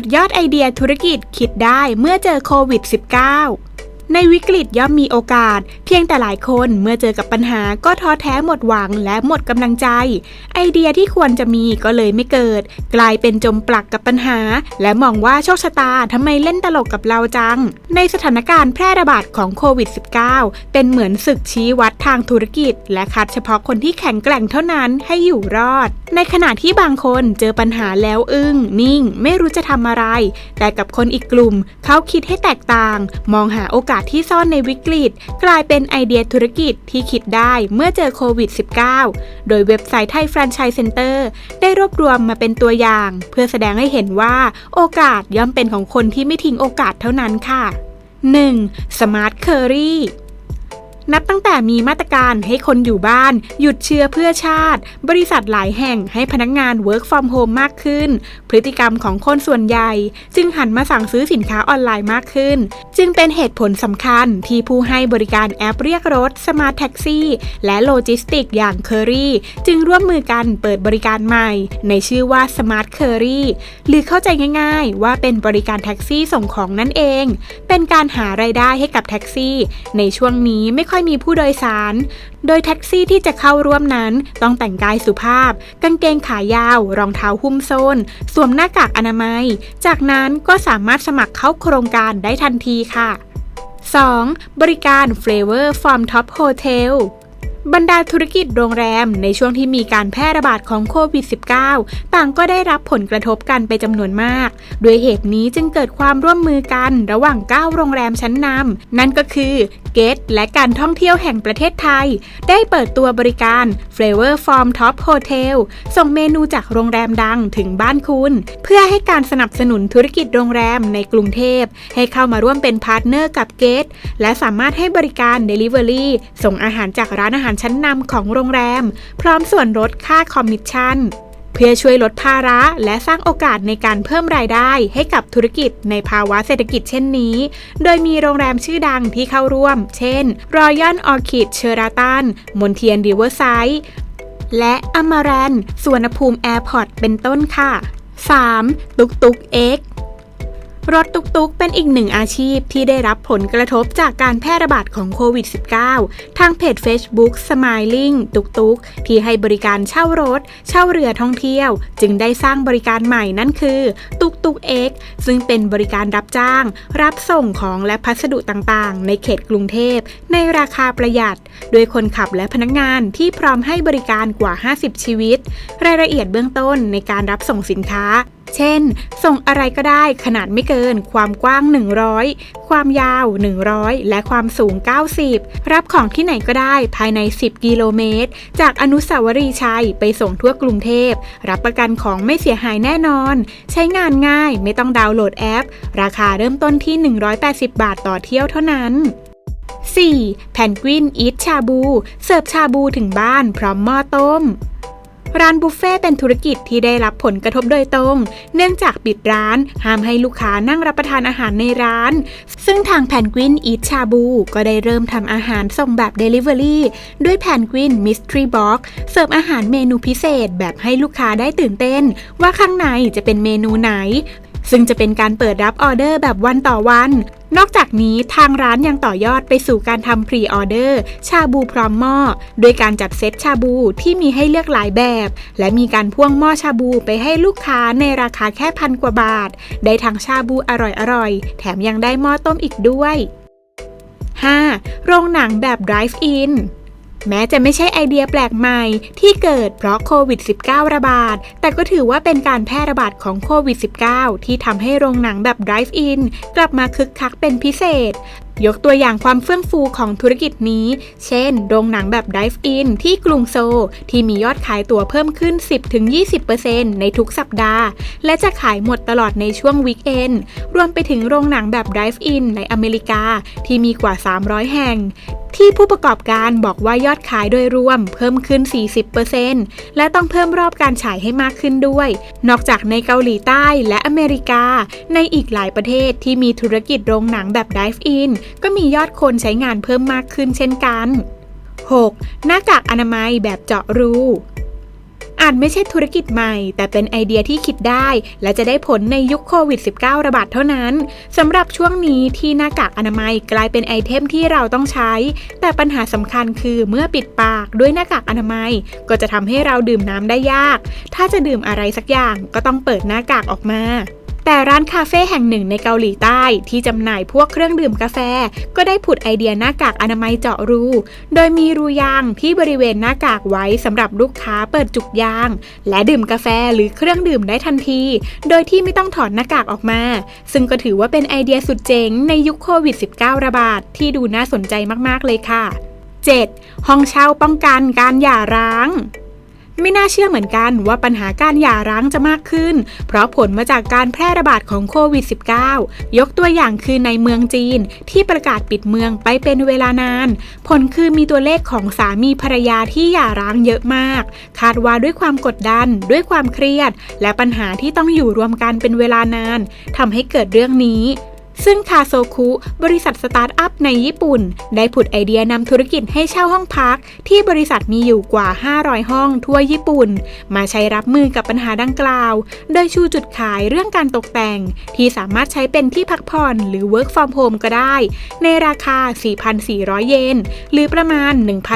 ดยอดไอเดียธุรกิจคิดได้เมื่อเจอโควิด -19 ในวิกฤตย่อมมีโอกาส เพียงแต่หลายคนเมื่อเจอกับปัญหาก็ท้อแท้หมดหวังและหมดกำลังใจ ไอเดียที่ควรจะมีก็เลยไม่เกิด กลายเป็นจมปลักกับปัญหา และมองว่าโชคชะตาทำไมเล่นตลกกับเราจัง ในสถานการณ์แพร่ระบาดของโควิด -19 เป็นเหมือนศึกชี้วัดทางธุรกิจ และคัดเฉพาะคนที่แข็งแกร่งเท่านั้นให้อยู่รอด ในขณะที่บางคนเจอปัญหาแล้วอึ้งนิ่ง ไม่รู้จะทำอะไร แต่กับคนอีกกลุ่มเขาคิดให้แตกต่าง มองหาโอกาสที่ซ่อนในวิกฤต กลายเป็นไอเดียธุรกิจที่คิดได้เมื่อเจอโควิด -19 โดยเว็บไซต์ไทยแฟรนไชส์เซ็นเตอร์ได้รวบรวมมาเป็นตัวอย่าง เพื่อแสดงให้เห็นว่าโอกาสย่อมเป็นของคนที่ไม่ทิ้งโอกาสเท่านั้นค่ะ 1. Smart Curry นับตั้งแต่มีมาตรการให้คนอยู่บ้าน หยุดเชื้อเพื่อชาติ บริษัทหลายแห่งให้พนักงาน work from home มากขึ้น พฤติกรรมของคนส่วนใหญ่ จึงหันมาสั่งซื้อสินค้าออนไลน์มากขึ้น จึงเป็นเหตุผลสำคัญที่ผู้ให้บริการแอปเรียกรถ Smart Taxi และโลจิสติกอย่าง Curry จึงร่วมมือกันเปิดบริการใหม่ ในชื่อว่า Smart Curry หรือเข้าใจง่ายๆ ว่าเป็นบริการแท็กซี่ส่งของนั่นเอง เป็นการหารายได้ให้กับแท็กซี่ ในช่วงนี้ไม่ค่อยมีผู้โดยสาร โดยแท็กซี่ที่จะเข้าร่วมนั้นต้องแต่งกายสุภาพ กางเกงขายาว รองเท้าหุ้มโซนสวมหน้ากากอนามัย จากนั้นก็สามารถสมัครเข้าโครงการได้ทันทีค่ะ 2. บริการ Flavor from Top Hotel บรรดาธุรกิจโรงแรมในช่วงที่มีการแพร่ระบาดของโควิด -19 ต่างก็ได้รับผลกระทบกันไปจำนวนมาก ด้วยเหตุนี้จึงเกิดความร่วมมือกันระหว่าง 9 โรงแรมชั้นนำนั่นก็คือเกตและการท่องเที่ยวแห่งประเทศไทย ได้เปิดตัวบริการ Flavor from Top Hotel ส่งเมนูจากโรงแรมดังถึงบ้านคุณ เพื่อให้การสนับสนุนธุรกิจโรงแรมในกรุงเทพ ให้เข้ามาร่วมเป็นพาร์ทเนอร์กับเกตและสามารถให้บริการ Delivery ส่งอาหารจากร้านอาหารชั้นนำของโรงแรม พร้อมส่วนลดค่าคอมมิชชั่น เพื่อช่วยลดภาระและสร้างโอกาสในการเพิ่มรายได้ให้กับธุรกิจในภาวะเศรษฐกิจเช่นนี้ โดยมีโรงแรมชื่อดังที่เข้าร่วม เช่น Royal Orchid Sheraton มนเทียนริเวอร์ไซด์และอมารันสวนภูมิแอร์พอร์ตเป็นต้นค่ะ 3. ตุกตุกเอ็ก รถตุกๆ เป็นอีกหนึ่งอาชีพที่ได้รับผลกระทบจากการแพร่ระบาดของโควิด -19 ทางเพจ Facebook Smiling ตุกๆ ที่ให้บริการเช่ารถ เช่าเรือท่องเที่ยว จึงได้สร้างบริการใหม่นั่นคือ ตุกตุกเอ็กซึ่งเป็นบริการรับจ้าง รับส่งของและพัสดุต่างๆ ในเขตกรุงเทพ ในราคาประหยัด โดยคนขับและพนักงานที่พร้อมให้บริการกว่า 50 ชีวิต รายละเอียดเบื้องต้นในการรับส่งสินค้า เช่น ส่งอะไรก็ได้ขนาดไม่เกิน ความกว้าง 100 ความยาว 100 และความสูง 90 รับของที่ไหนก็ได้ภายใน 10 กิโลเมตร จากอนุสาวรีย์ชัยไปส่งทั่วกรุงเทพ รับประกันของไม่เสียหายแน่นอน ใช้งานง่ายไม่ต้องดาวน์โหลดแอป ราคาเริ่มต้นที่ 180 บาทต่อเที่ยวเท่านั้น 4. แพนกวินอีทชาบู เสิร์ฟชาบูถึงบ้านพร้อมหม้อต้ม ร้านบุฟเฟ่เป็นธุรกิจที่ได้รับผลกระทบโดยตรง เนื่องจากปิดร้านห้ามให้ลูกค้านั่งรับประทานอาหารในร้าน ซึ่งทางแพนกวินอีทชาบู ก็ได้เริ่มทำอาหารส่งแบบ Delivery ด้วยแพนกวินมิสทรีบ็อกเสิร์ฟอาหารเมนูพิเศษแบบให้ลูกค้าได้ตื่นเต้น ว่าข้างในจะเป็นเมนูไหน ซึ่งจะเป็นการเปิดรับออเดอร์แบบวันต่อวัน นอกจากนี้ทางร้านยังต่อยอดไปสู่การทำพรีออเดอร์ ชาบูพร้อมหม้อโดยการจัดเซตชาบูที่มีให้เลือกหลายแบบ และมีการพ่วงหม้อชาบูไปให้ลูกค้าในราคาแค่พันกว่าบาท ได้ทั้งชาบูอร่อยๆ แถมยังได้หม้อต้มอีกด้วย 5. โรงหนังแบบ Drive In แม้จะไม่ใช่ไอเดียแปลกใหม่ที่เกิดเพราะโควิด -19 ระบาด แต่ก็ถือว่าเป็นการแพร่ระบาดของโควิด -19 ที่ทำให้โรงหนังแบบ Drive-In กลับมาคึกคักเป็นพิเศษ ยกตัวอย่างความเฟื่องฟูของธุรกิจนี้ เช่น โรงหนังแบบ Dive In ที่กรุงโซลที่มียอดขายตั๋วเพิ่มขึ้น 10-20%ในทุกสัปดาห์ และจะขายหมดตลอดในช่วงวีคเอนรวมไปถึงโรงหนังแบบ Dive In ในอเมริกาที่มีกว่า 300 แห่งที่ผู้ประกอบการบอกว่ายอดขายโดยรวมเพิ่มขึ้น 40%และต้องเพิ่มรอบการฉายให้มากขึ้นด้วย นอกจากในเกาหลีใต้และอเมริกา ในอีกหลายประเทศที่มีธุรกิจโรงหนังแบบ Dive In ก็มียอดคนใช้งานเพิ่มมากขึ้นเช่นกัน 6. หน้ากากอนามัยแบบเจาะรูอาจไม่ใช่ธุรกิจใหม่ แต่เป็นไอเดียที่คิดได้ และจะได้ผลในยุคโควิด -19 ระบาดเท่านั้นสำหรับช่วงนี้ที่หน้ากากอนามัยกลายเป็นไอเทมที่เราต้องใช้ แต่ปัญหาสำคัญคือเมื่อปิดปากด้วยหน้ากากอนามัย ก็จะทำให้เราดื่มน้ำได้ยาก ถ้าจะดื่มอะไรสักอย่างก็ต้องเปิดหน้ากากออกมา แต่ร้านคาเฟ่แห่งหนึ่งในเกาหลีใต้ที่จำหน่ายพวกเครื่องดื่มกาแฟ ก็ได้ผุดไอเดียหน้ากากอนามัยเจาะรู โดยมีรูยางที่บริเวณหน้ากากไว้สำหรับลูกค้าเปิดจุกยาง และดื่มกาแฟหรือเครื่องดื่มได้ทันที โดยที่ไม่ต้องถอดหน้ากากออกมา ซึ่งก็ถือว่าเป็นไอเดียสุดเจ๋งในยุคโควิด -19 ระบาดที่ดูน่าสนใจมากๆเลยค่ะ 7. ห้องเช่าป้องกันการหย่าร้าง ไม่น่าเชื่อเหมือนกันว่าปัญหาการหย่าร้างจะมากขึ้น เพราะผลมาจากการแพร่ระบาดของโควิด -19 ยกตัวอย่างคือในเมืองจีนที่ประกาศปิดเมืองไปเป็นเวลานาน ผลคือมีตัวเลขของสามีภรรยาที่หย่าร้างเยอะมาก คาดว่าด้วยความกดดัน ด้วยความเครียด และปัญหาที่ต้องอยู่รวมกันเป็นเวลานานทำให้เกิดเรื่องนี้ ซึ่งคาโซคุบริษัทสตาร์ทอัพในญี่ปุ่น ได้ผุดไอเดียนำธุรกิจให้เช่าห้องพัก ที่บริษัทมีอยู่กว่า 500 ห้องทั่วญี่ปุ่น มาใช้รับมือกับปัญหาดังกล่าว โดยชูจุดขายเรื่องการตกแต่ง ที่สามารถใช้เป็นที่พักผ่อนหรือ work from home ก็ได้ ในราคา 4,400 เยน หรือประมาณ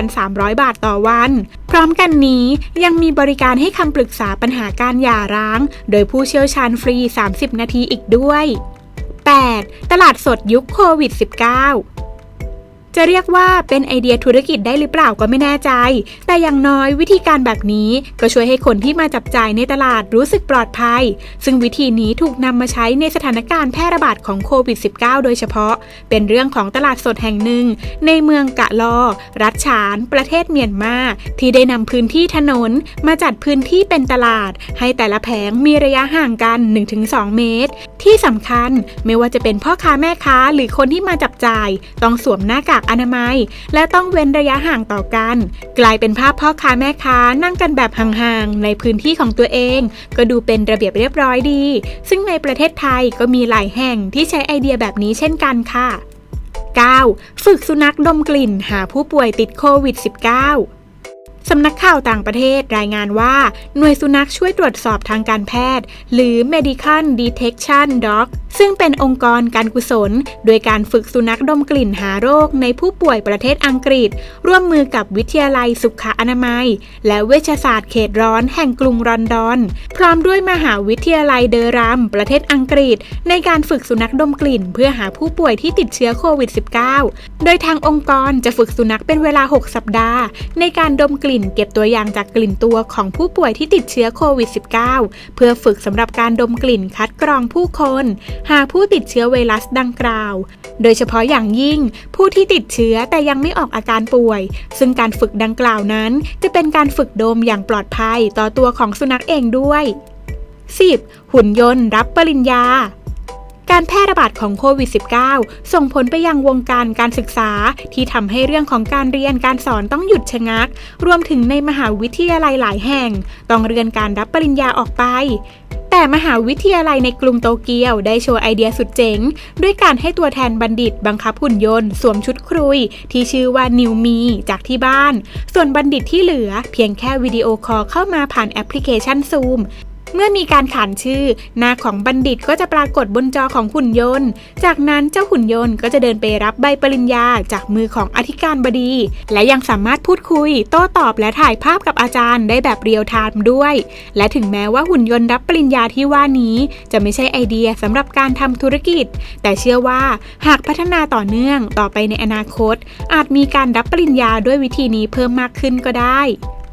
1,300 บาทต่อวัน พร้อมกันนี้ยังมีบริการให้คำปรึกษาปัญหาการหย่าร้าง โดยผู้เชี่ยวชาญฟรี 30 นาทีอีกด้วย 8. ตลาดสดยุคโควิด -19 จะเรียกว่าเป็นไอเดียธุรกิจได้หรือเปล่าก็ไม่แน่ใจ แต่อย่างน้อยวิธีการแบบนี้ก็ช่วยให้คนที่มาจับจ่ายในตลาดรู้สึกปลอดภัย ซึ่งวิธีนี้ถูกนำมาใช้ในสถานการณ์แพร่ระบาดของโควิด -19 โดยเฉพาะ เป็นเรื่องของตลาดสดแห่งหนึ่ง ในเมืองกะลอ รัฐฉาน ประเทศเมียนมา ที่ได้นำพื้นที่ถนน มาจัดพื้นที่เป็นตลาด ให้แต่ละแผงมีระยะห่างกัน 1-2 เมตร ที่สำคัญไม่ว่าจะเป็นพ่อค้าแม่ค้าหรือคนที่มาจับจ่าย ต้องสวมหน้ากากอนามัย และต้องเว้นระยะห่างต่อกัน กลายเป็นภาพพ่อค้าแม่ค้านั่งกันแบบห่างๆในพื้นที่ของตัวเอง ก็ดูเป็นระเบียบเรียบร้อยดี ซึ่งในประเทศไทยก็มีหลายแห่งที่ใช้ไอเดียแบบนี้เช่นกันค่ะ 9. ฝึกสุนัขดมกลิ่นหาผู้ป่วยติดโควิด -19 สำนักข่าวต่างประเทศรายงานว่า หน่วยสุนัขช่วยตรวจสอบทางการแพทย์ หรือ Medical Detection Dog ซึ่งเป็นองค์กรการกุศล โดยการฝึกสุนัขดมกลิ่นหาโรคในผู้ป่วยประเทศอังกฤษ ร่วมมือกับวิทยาลัยสุขอนามัย และเวชศาสตร์เขตร้อนแห่งกรุงลอนดอน พร้อมด้วยมหาวิทยาลัยเดอรัมประเทศอังกฤษ ในการฝึกสุนัขดมกลิ่น เพื่อหาผู้ป่วยที่ติดเชื้อโควิด -19 โดยทางองค์กรจะฝึกสุนัขเป็นเวลา 6 สัปดาห์ ในการดมกลิ่นเก็บตัวอย่างจากกลิ่นตัวของผู้ป่วยที่ติดเชื้อโควิด -19 เพื่อฝึกสำหรับการดมกลิ่นคัดกรองผู้คน หาผู้ติดเชื้อไวรัสดังกล่าว โดยเฉพาะอย่างยิ่ง ผู้ที่ติดเชื้อแต่ยังไม่ออกอาการป่วย ซึ่งการฝึกดังกล่าวนั้น จะเป็นการฝึกดมอย่างปลอดภัยต่อตัวของสุนัขเองด้วย 10. หุ่นยนต์รับปริญญา การแพร่ระบาดของโควิด -19 ส่งผลไปยังวงการการศึกษา ที่ทำให้เรื่องของการเรียนการสอนต้องหยุดชะงัก รวมถึงในมหาวิทยาลัยหลายแห่ง ต้องเรียนการรับปริญญาออกไปแต่มหาวิทยาลัยในกรุงโตเกียวได้โชว์ไอเดียสุดเจ๋ง ด้วยการให้ตัวแทนบัณฑิตบังคับหุ่นยนต์ สวมชุดครุย ที่ชื่อว่านิวมีจากที่บ้าน ส่วนบัณฑิตที่เหลือเพียงแค่วิดีโอคอลเข้ามาผ่านแอปพลิเคชันซูม เมื่อมีการขานชื่อ หน้าของบัณฑิตก็จะปรากฏบนจอของหุ่นยนต์ จากนั้นเจ้าหุ่นยนต์ก็จะเดินไปรับใบปริญญาจากมือของอธิการบดี และยังสามารถพูดคุย โต้ตอบและถ่ายภาพกับอาจารย์ได้แบบเรียลไทม์ด้วย และถึงแม้ว่าหุ่นยนต์รับปริญญาที่ว่านี้ จะไม่ใช่ไอเดียสำหรับการทำธุรกิจ แต่เชื่อว่าหากพัฒนาต่อเนื่องต่อไปในอนาคต อาจมีการรับปริญญาด้วยวิธีนี้เพิ่มมากขึ้นก็ได้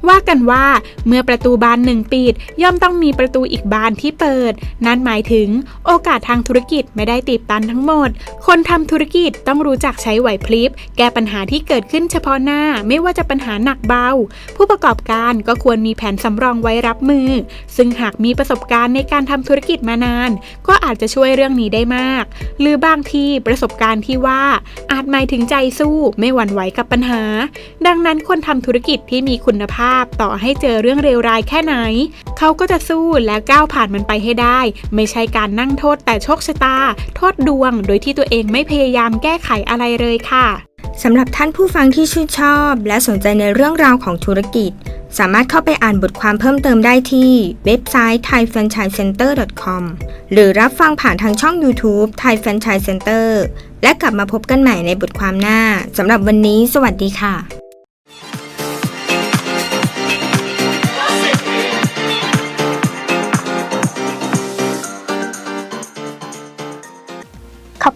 ว่ากันว่าเมื่อประตูบานหนึ่งปิด ย่อมต้องมีประตูอีกบานที่เปิด นั่นหมายถึงโอกาสทางธุรกิจไม่ได้ตีบตันทั้งหมด คนทำธุรกิจต้องรู้จักใช้ไหวพลิบ แก้ปัญหาที่เกิดขึ้นเฉพาะหน้าไม่ว่าจะปัญหาหนักเบา ผู้ประกอบการก็ควรมีแผนสำรองไว้รับมือ ซึ่งหากมีประสบการณ์ในการทำธุรกิจมานาน ก็อาจจะช่วยเรื่องนี้ได้มาก หรือบางทีประสบการณ์ที่ว่าอาจหมายถึงใจสู้ไม่หวั่นไหวกับปัญหา ดังนั้นคนทำธุรกิจที่มีคุณภาพต่อให้เจอเรื่องเลวร้ายแค่ไหน เขาก็จะสู้และก้าวผ่านมันไปให้ได้ ไม่ใช่การนั่งโทษแต่โชคชะตา โทษดวง โดยที่ตัวเองไม่พยายามแก้ไขอะไรเลยค่ะสำหรับท่านผู้ฟังที่ชื่นชอบ และสนใจในเรื่องราวของธุรกิจ สามารถเข้าไปอ่านบทความเพิ่มเติมได้ที่เว็บไซต์ thaifranchisecenter.com หรือรับฟังผ่านทางช่อง YouTube Thai Franchise Center และกลับมาพบกันใหม่ในบทความหน้าสำหรับวันนี้ สวัสดีค่ะ